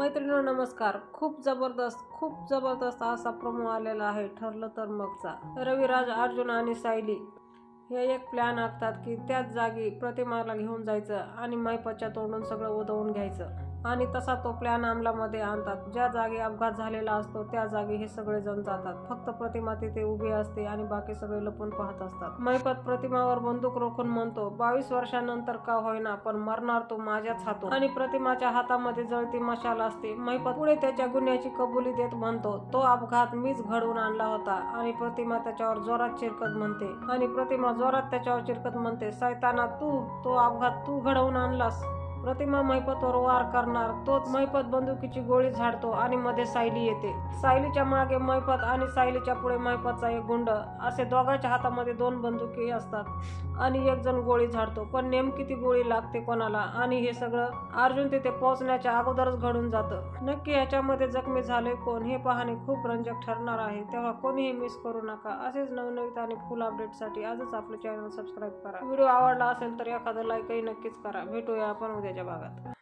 मैत्रिणो नमस्कार. खूप जबरदस्त खूप जबरदस्त असा प्रमो आलेला आहे. ठरलं तर मगचा. रविराज अर्जुन आणि सायली. हे एक प्लॅन आखतात की त्याच जागी प्रतिमाला घेऊन जायचं आणि मैपतच्या तोंडून सगळं उधवून घ्यायचं. आणि तसा तो प्लॅन अंमलामध्ये आणतात. ज्या जागी अपघात झालेला असतो त्या जागी हे सगळे जण जातात. फक्त प्रतिमा तिथे उभी असते आणि बाकी सगळे लपून पाहत असतात. मैपत प्रतिमावर बंदूक रोखून म्हणतो बावीस वर्षानंतर का होईना पण मरणार तो माझ्याच हातो आणि प्रतिमाच्या हातामध्ये जळती मशाल असते. मैपत पुढे त्याच्या गुन्ह्याची कबुली देत म्हणतो तो अपघात मीच घडवून आणला होता. आणि प्रतिमा त्याच्यावर जोरात चिरकत म्हणते. आणि प्रतिमा जोरात त्याच्यावर चिरकत म्हणते सैताना तू तो अपघात तू घडवून आणलास. प्रतिमा मैपतवर वार करणार. तोच मैपत बंदुकीची गोळी झाडतो आणि मध्ये सायली येते. सायलीच्या मागे मैपत आणि सायलीच्या पुढे मैपतचा एक गुंड. असे दोघांच्या हातामध्ये दोन बंदुकी असतात आणि एक जण गोळी झाडतो. पण नेमकी ती गोळी लागते कोणाला? आणि हे सगळं अर्जुन तिथे पोहोचण्याच्या अगोदरच घडून जातं. नक्की ह्याच्यामध्ये जखमी झाले कोण हे पाहणे खूप रंजक ठरणार आहे. तेव्हा कोणीही मिस करू नका. असेच नवनवीत आणि फुल अपडेटसाठी आजच आपलं चॅनल सबस्क्राईब करा. व्हिडिओ आवडला असेल तर एखादं लाईकही नक्कीच करा. भेटूया आपण उद्या. उद्याच्या भागात